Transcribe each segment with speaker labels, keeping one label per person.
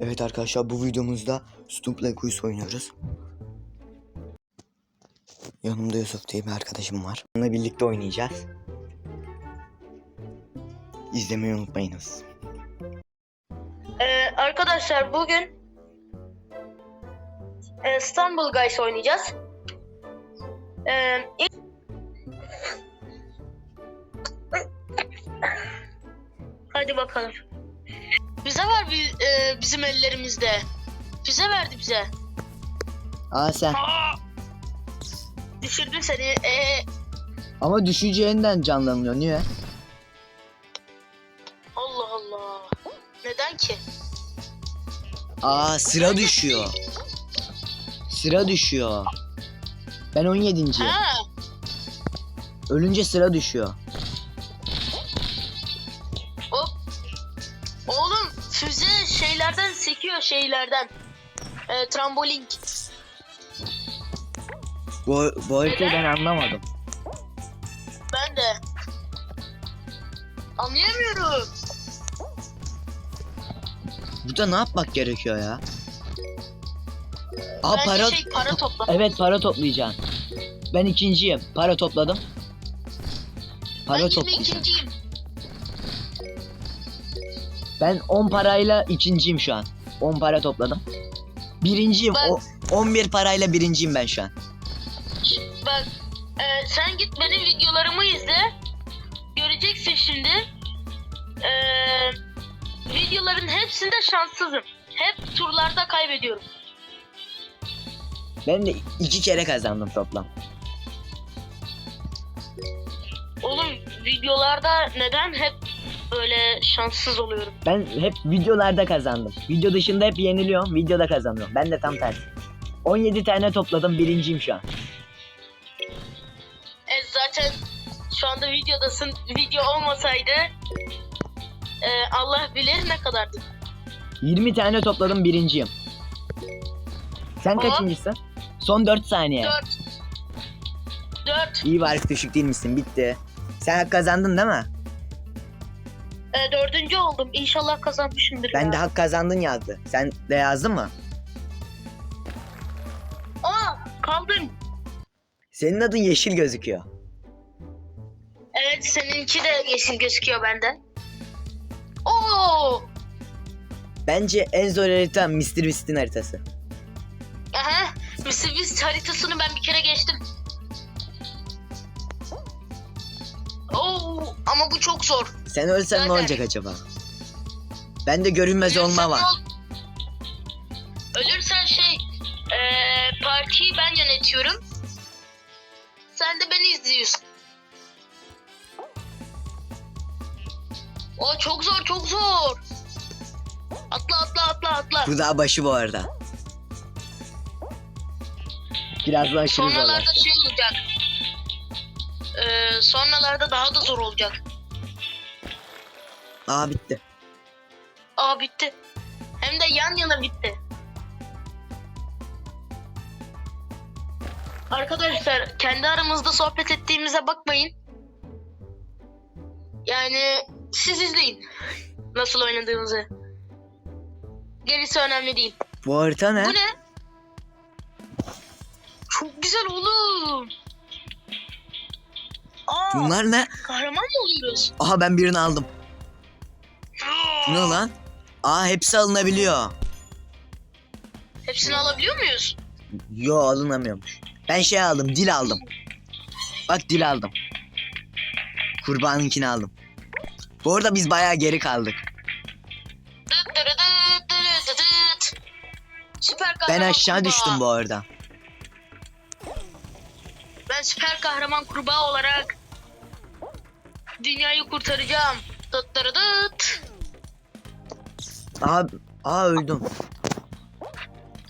Speaker 1: Evet arkadaşlar bu videomuzda Stump'la Quiz oynuyoruz. Yanımda Yusuf diye bir arkadaşım var. Onunla birlikte oynayacağız. İzlemeyi unutmayınız.
Speaker 2: Ee, arkadaşlar bugün e, İstanbul Guys oynayacağız. Ee, ilk... Hadi bakalım. Bize var bi- e, bizim ellerimizde. Bize verdi bize.
Speaker 1: Aa sen.
Speaker 2: Aa! Düşürdüm seni. Ee,
Speaker 1: Ama düşüncenden canlanıyor. Niye?
Speaker 2: Allah Allah. Neden ki?
Speaker 1: Aa sıra düşüyor. Sıra düşüyor. Ben 17.
Speaker 2: Ha,
Speaker 1: Ölünce sıra düşüyor.
Speaker 2: Oğlum füze şeylerden sekiyor şeylerden. Ee, trambolin.
Speaker 1: Bu, bu haritayı ben anlamadım.
Speaker 2: Ben de. Anlayamıyorum.
Speaker 1: Burada ne yapmak gerekiyor ya? Aa
Speaker 2: Bence
Speaker 1: para...
Speaker 2: şey para topla.
Speaker 1: Evet para toplayacaksın. Ben ikinciyim. Para topladım. Para
Speaker 2: ben
Speaker 1: toplayacağım.
Speaker 2: 22.yim.
Speaker 1: Ben 10 parayla ikinciyim şu an. 10 para topladım. Birinciyim.
Speaker 2: Ben-
Speaker 1: O, 11 parayla birinciyim ben şu an.
Speaker 2: Bak e, sen git benim videolarımı izle. Göreceksin şimdi. E, videoların hepsinde şanssızım. Hep turlarda kaybediyorum.
Speaker 1: Ben de iki kere kazandım toplam.
Speaker 2: Oğlum videolarda neden hep böyle şanssız oluyorum?
Speaker 1: Ben hep videolarda kazandım. Video dışında hep yeniliyorum. Videoda kazanıyorum. Ben de tam tersi. 17 tane topladım. Birinciyim şu an.
Speaker 2: E, zaten şu anda videodasın. Video olmasaydı e, Allah bilir ne kadardı.
Speaker 1: 20 tane topladım. Birinciyim. Sen
Speaker 2: Hop.
Speaker 1: kaçıncısın? Son 4 saniye.
Speaker 2: 4 4
Speaker 1: İyi var düşük değil misin? Bitti. Sen kazandın değil mi?
Speaker 2: E, dördüncü oldum. İnşallah kazanmışımdır.
Speaker 1: Ben
Speaker 2: ya.
Speaker 1: de hak kazandın yazdı. Sen de yazdın mı?
Speaker 2: Aa kaldım.
Speaker 1: Senin adın yeşil gözüküyor.
Speaker 2: Evet seninki de yeşil gözüküyor bende. Oo!
Speaker 1: Bence en zor harita Mr. Beast'in haritası.
Speaker 2: Aha. Mr. Beast haritasını ben bir kere geçtim. Oo, ama bu çok zor.
Speaker 1: Sen ölsen ne
Speaker 2: Zaten-
Speaker 1: olacak acaba? Bende görünmez olma var.
Speaker 2: ne Ölürsen şey, eee partiyi ben yönetiyorum. Sen de beni izliyorsun. O çok zor, çok zor. Atla, atla, atla, atla.
Speaker 1: Bu daha başı bu arada. Birazdan aşırı.
Speaker 2: Sonralarda şey olacak. Eee sonralarda daha da zor olacak.
Speaker 1: Aa bitti.
Speaker 2: Aa bitti. Hem de yan yana bitti. Arkadaşlar kendi aramızda sohbet ettiğimize bakmayın. Yani siz izleyin nasıl oynadığımızı. Gerisi önemli değil.
Speaker 1: Bu harita ne?
Speaker 2: Bu ne? Çok güzel oğlum. Aa,
Speaker 1: Bunlar ne?
Speaker 2: kahraman mı oluyoruz?
Speaker 1: Aha ben birini aldım. Ne lan? Aa hepsi alınabiliyor.
Speaker 2: Hepsini alabiliyor muyuz?
Speaker 1: Yo alınamıyormuş. Ben şey aldım dil aldım. Bak dil aldım. Kurbanınkini aldım. Bu arada biz bayağı geri kaldık.
Speaker 2: Süper
Speaker 1: Ben aşağı
Speaker 2: kurbağa.
Speaker 1: düştüm bu arada.
Speaker 2: Ben süper kahraman kurbağa olarak dünyayı kurtaracağım. Dıt dırı dıt.
Speaker 1: Aa, aa öldüm.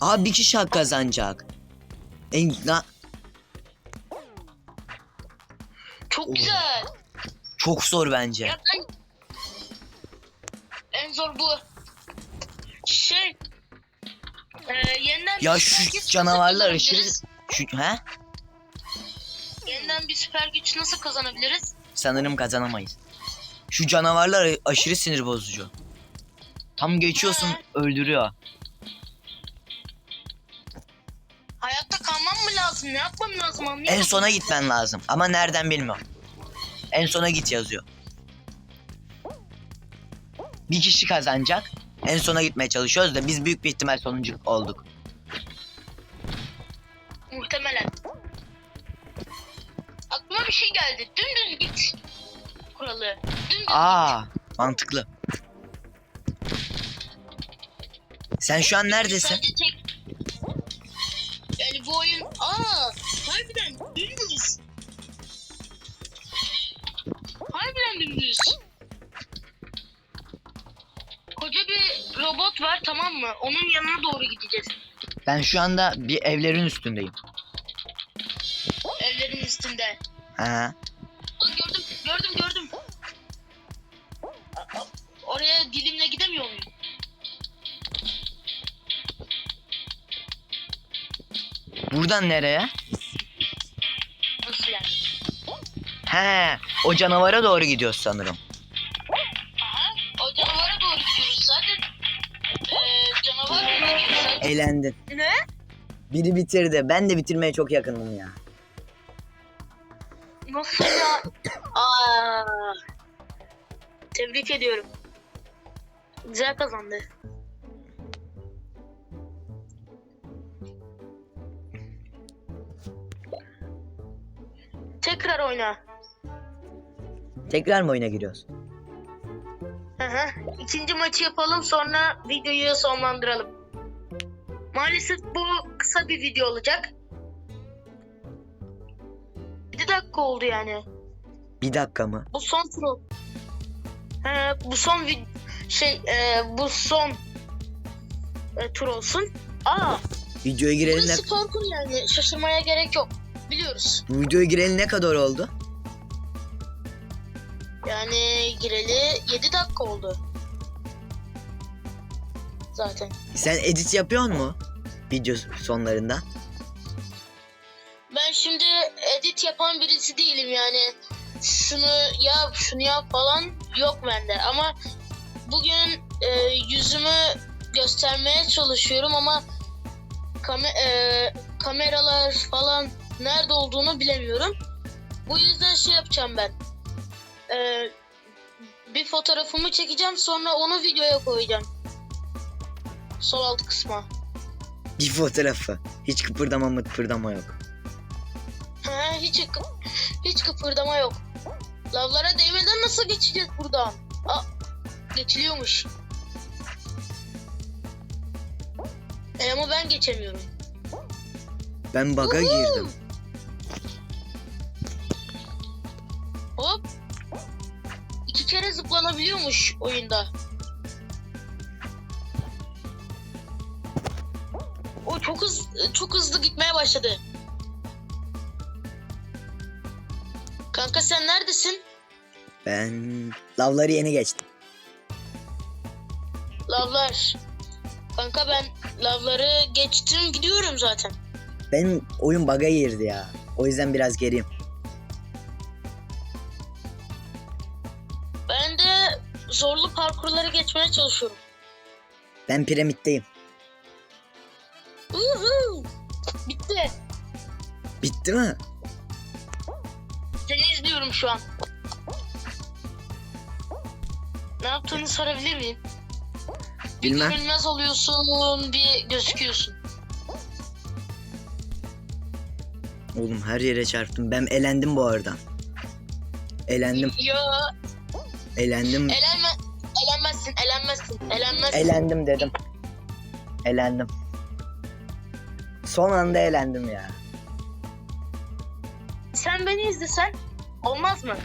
Speaker 1: Aa bir kişi hak kazanacak. En, na,
Speaker 2: Çok güzel.
Speaker 1: çok zor bence.
Speaker 2: Ya ben... En zor bu. Şey... E, yeniden
Speaker 1: Ya şu canavarlar aşırı... Şu, he?
Speaker 2: Yeniden bir süper güç nasıl kazanabiliriz?
Speaker 1: Sanırım kazanamayız. Şu canavarlar aşırı sinir bozucu. Tam geçiyorsun öldürüyor.
Speaker 2: Hayatta kalmam mı lazım? Ne yapmam lazım anlayamadım.
Speaker 1: En sona gitmen lazım ama nereden bilmiyorum. En sona git yazıyor. Bir kişi kazanacak. En sona gitmeye çalışıyoruz da biz büyük bir ihtimal sonuncu olduk.
Speaker 2: Muhtemelen. Aklıma bir şey geldi. Dümdüz git. Kuralı. Dümdüz
Speaker 1: Aa, mantıklı. Sen şu an neredesin?
Speaker 2: Sadece tek... Yani bu oyun... Aa, harbiden dümdüz. Harbiden dümdüz. Koca bir robot var tamam mı? Onun yanına doğru gideceğiz.
Speaker 1: Ben şu anda bir evlerin üstündeyim.
Speaker 2: Evlerin üstünde.
Speaker 1: Ha. Buradan nereye?
Speaker 2: Nasıl yani?
Speaker 1: He, o canavara doğru gidiyoruz sanırım.
Speaker 2: Aha, o canavara doğru gidiyoruz zaten. Ee, canavar mı gidiyoruz zaten?
Speaker 1: Eğlendin.
Speaker 2: Ne?
Speaker 1: Biri bitirdi. Ben de bitirmeye çok yakınım ya.
Speaker 2: Nasıl ya? Aa, tebrik ediyorum. Güzel kazandı. Tekrar oyna.
Speaker 1: Tekrar mı oyuna giriyoruz?
Speaker 2: Hı hı. İkinci maçı yapalım sonra videoyu sonlandıralım. Maalesef bu kısa bir video olacak. 7 dakika oldu yani.
Speaker 1: Bir dakika mı?
Speaker 2: Bu son tur. He, bu son vid şey e, bu son e, tur olsun. Aa,
Speaker 1: Videoya gireli ne,
Speaker 2: burası parkur yani şaşırmaya gerek yok. Biliyoruz.
Speaker 1: bu videoya gireli ne kadar oldu?
Speaker 2: Yani gireli 7 dakika oldu. Zaten.
Speaker 1: Sen edit yapıyor mu? Video sonlarında.
Speaker 2: Ben şimdi edit yapan birisi değilim yani. Şunu yap, şunu yap falan yok bende. Ama bugün e, yüzümü göstermeye çalışıyorum ama kame- e, kameralar falan nerede olduğunu bilemiyorum. Bu yüzden şey yapacağım ben. E, bir fotoğrafımı çekeceğim sonra onu videoya koyacağım. Sol alt kısma.
Speaker 1: Bir fotoğrafı. Hiç kıpırdama mı kıpırdama yok.
Speaker 2: Ha, hiç hiç kıpırdama yok. Lavlara değmeden nasıl geçeceğiz buradan? Aa, geçiliyormuş. E ama ben geçemiyorum.
Speaker 1: Ben bug'a
Speaker 2: Uhu.
Speaker 1: girdim.
Speaker 2: Zıplanabiliyormuş oyunda. O çok hız çok hızlı gitmeye başladı. Kanka sen neredesin?
Speaker 1: Ben lavları yeni geçtim.
Speaker 2: Lavlar. Kanka ben lavları geçtim gidiyorum zaten.
Speaker 1: Benim oyun bug'a girdi ya. O yüzden biraz geriyim.
Speaker 2: Parkurları geçmeye çalışıyorum.
Speaker 1: Ben piramitteyim.
Speaker 2: Uhu. Bitti.
Speaker 1: Bitti mi?
Speaker 2: Seni izliyorum şu an. Ne yaptığını sorabilir miyim? Bir
Speaker 1: Bilmem.
Speaker 2: görünmez oluyorsun, bir gözüküyorsun.
Speaker 1: Oğlum her yere çarptım. Ben elendim bu arada. Elendim.
Speaker 2: Ya
Speaker 1: Elendim.
Speaker 2: elenme, elenmezsin, elenmezsin, elenmezsin.
Speaker 1: Elendim dedim. Elendim. Son anda elendim ya.
Speaker 2: Sen beni izlesen olmaz mı?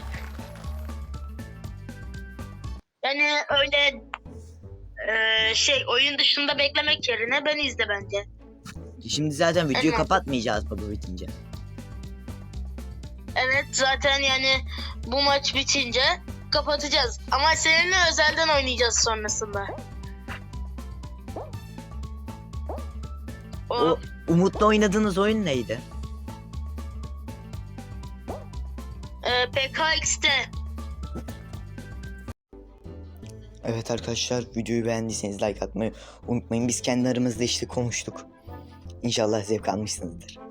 Speaker 2: Yani öyle eee, şey oyun dışında beklemek yerine beni izle bence.
Speaker 1: Şimdi zaten videoyu
Speaker 2: Evet.
Speaker 1: kapatmayacağız baba bitince.
Speaker 2: Evet zaten yani bu maç bitince kapatacağız. Ama seninle özelden oynayacağız sonrasında. O,
Speaker 1: O Umut'la oynadığınız oyun neydi?
Speaker 2: e, PKX'te
Speaker 1: Evet arkadaşlar videoyu beğendiyseniz like atmayı unutmayın. Biz kendi aramızda işte konuştuk. İnşallah zevk almışsınızdır.